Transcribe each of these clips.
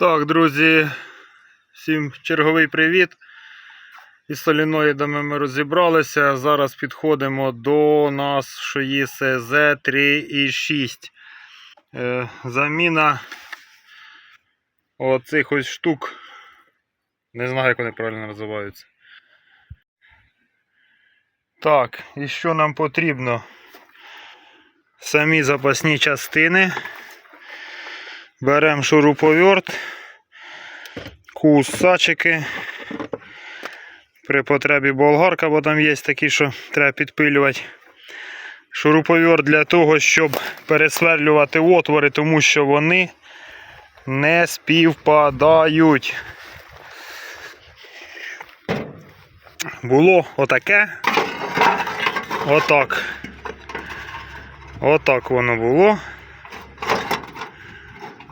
Так, друзі, всім черговий привіт. Із соліноїдами ми розібралися. Зараз підходимо до нашої СЗ 3,6. Е, заміна оцих ось штук. Не знаю, як вони правильно називаються. Так, і що нам потрібно? Самі запасні частини. Беремо шуруповерт, кусачики. При потребі болгарка, бо там є такі, що треба підпилювати. Шуруповерт для того, щоб пересверлювати отвори, тому що вони не співпадають. Було отаке. Отак. Отак воно було.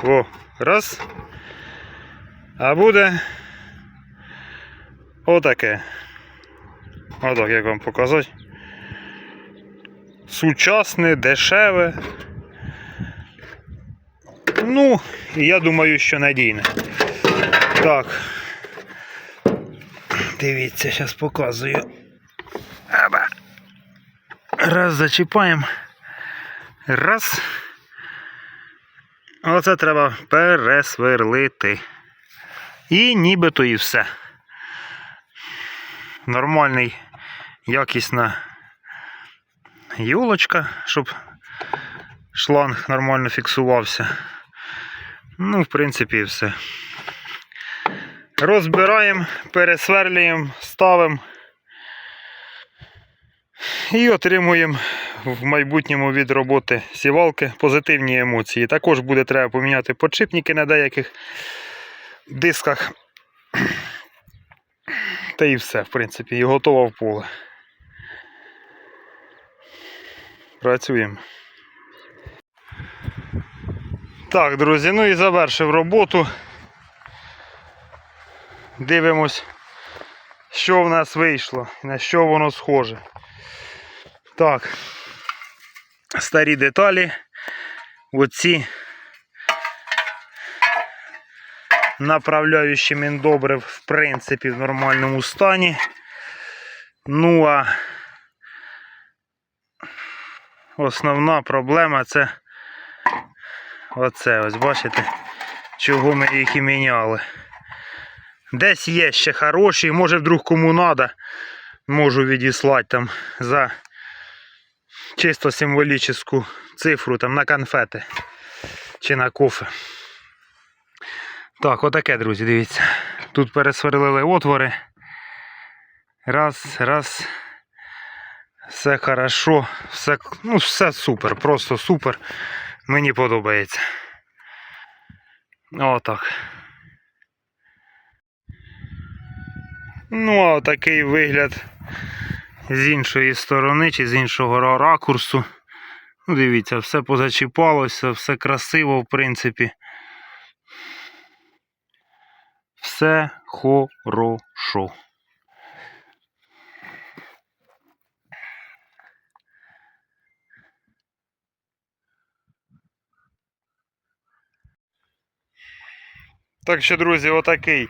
О, раз. А буде отаке. Отак, як вам показати. Сучасне, дешеве. Ну, я думаю, що надійне. Так. Дивіться, зараз показую. Раз зачіпаємо. Раз. Оце треба пересверлити. І нібито і все. Нормальний, якісна юлочка, щоб шланг нормально фіксувався. Ну, в принципі, і все. Розбираємо, пересверлюємо, ставимо і отримуємо в майбутньому від роботи сівалки позитивні емоції. Також буде треба поміняти подшипники на деяких дисках. Та і все, в принципі, і готово в поле. Працюємо. Так, друзі, ну і завершив роботу. Дивимось, що в нас вийшло, на що воно схоже. Так, старі деталі. Оці направляючі міндобрив, в принципі, в нормальному стані. Ну а основна проблема це оце, ось бачите, чого ми їх і міняли. Десь є ще хороші, може вдруг кому треба, можу відіслати там за чисто символічну цифру там на конфети чи на кофе. Так, отаке, друзі, дивіться. Тут пересверлили отвори. Раз, раз. Все хорошо, все, ну, все супер, просто супер. Мені подобається. Отак. Ну, а такий вигляд з іншої сторони чи з іншого ракурсу. Ну, дивіться, все позачіпалося, все красиво, в принципі. Все хорошо. Так що, друзі, отакий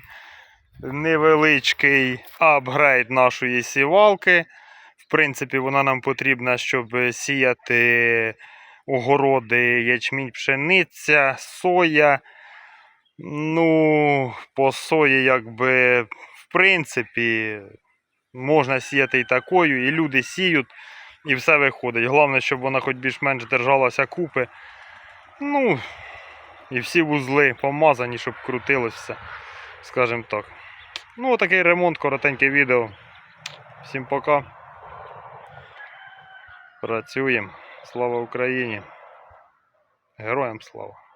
невеличкий апгрейд нашої сівалки. В принципі, вона нам потрібна, щоб сіяти огороди, ячмінь, пшениця, соя. Ну, по сої, якби, в принципі, можна сіяти і такою, і люди сіють, і все виходить. Головне, щоб вона хоч більш-менш держалася купи. Ну, і всі вузли помазані, щоб крутилось все, скажімо так. Ну, отакий ремонт, коротеньке відео. Всім пока. Працюємо. Слава Україні. Героям слава!